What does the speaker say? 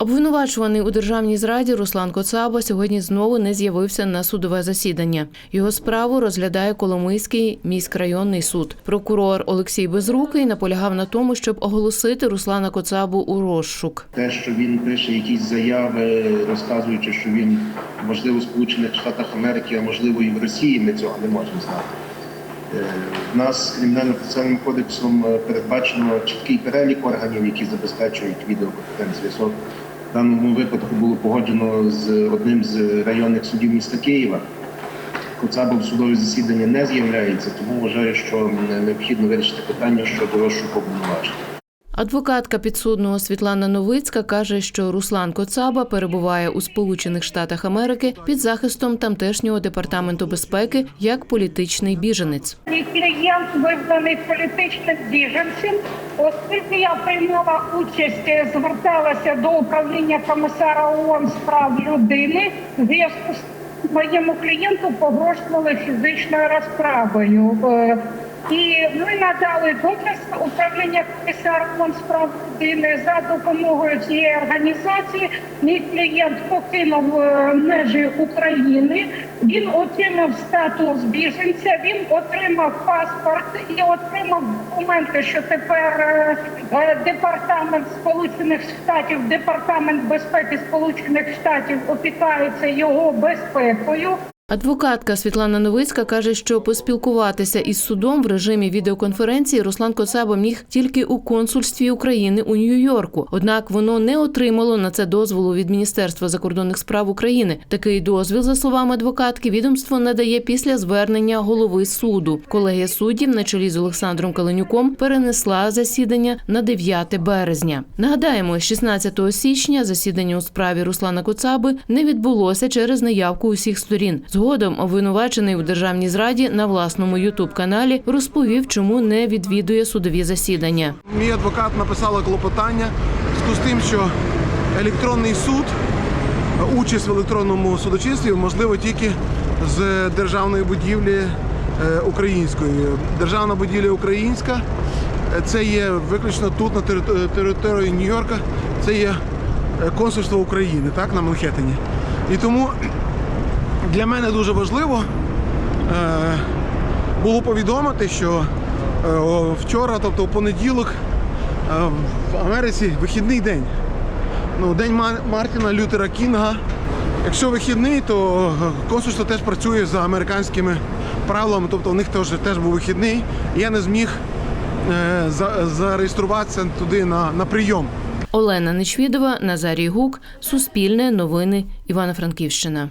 Обвинувачуваний у державній зраді Руслан Коцаба сьогодні знову не з'явився на судове засідання. Його справу розглядає Коломийський міськрайонний суд. Прокурор Олексій Безрукий наполягав на тому, щоб оголосити Руслана Коцабу у розшук. Те, що він пише якісь заяви, розказуючи, що він можливо в Сполучених Штатах Америки, а можливо і в Росії, ми цього не можемо знати. Е, В нас кримінально процесуальним кодексом е, передбачено чіткий перелік органів, які забезпечують відеоконференц-зв'язок. В даному випадку було погоджено з одним з районних судів міста Києва. Коцаба в судові засідання не з'являється, тому вважаю, що необхідно вирішити питання щодо розшуку обвинувачення. Адвокатка підсудного Світлана Новицька каже, що Руслан Коцаба перебуває у Сполучених Штатах Америки під захистом тамтешнього департаменту безпеки як політичний біженець. Мій клієнт визнаний політичним біженцем. Оскільки я приймала участь, е, зверталася до управління комісара ООН з прав людини. Зв'язку моєму клієнту погрожували фізичною розправою. І ми надали доказ управління комісара ООН з прав людини за допомогою цієї організації. Мій клієнт покинув е, межі України. Він отримав статус біженця. Він отримав паспорт і отримав документи, що тепер е, е, департамент Сполучених Штатів, департамент безпеки Сполучених Штатів опікається його безпекою. Адвокатка Світлана Новицька каже, що поспілкуватися із судом в режимі відеоконференції Руслан Коцаба міг тільки у консульстві України у Нью-Йорку. Однак воно не отримало на це дозволу від Міністерства закордонних справ України. Такий дозвіл, за словами адвокатки, відомство надає після звернення голови суду. Колегія суддів на чолі з Олександром Каленюком перенесла засідання на 9 березня. Нагадаємо, 16 січня засідання у справі Руслана Коцаби не відбулося через неявку усіх сторін. Згодом обвинувачений у державній зраді на власному ютуб каналі розповів, чому не відвідує судові засідання. Мій адвокат написала клопотання з тим, що електронний суд, участь в електронному судочинстві можливо тільки з державної будівлі е, української. Державна будівля українська е, це є виключно тут, на тери- території Нью-Йорка, це є е, консульство України, так, на Манхеттені. І тому для мене дуже важливо е, було повідомити, що е, вчора, тобто в понеділок, е, в Америці вихідний день. Ну, день Мар- Мартіна Лютера Кінга. Якщо вихідний, то консульство теж працює за американськими правилами, тобто у них теж, теж був вихідний. Я не зміг е, за- зареєструватися туди на, на прийом. Олена Нечвідова, Назарій Гук, Суспільне, Новини, Івано-Франківщина.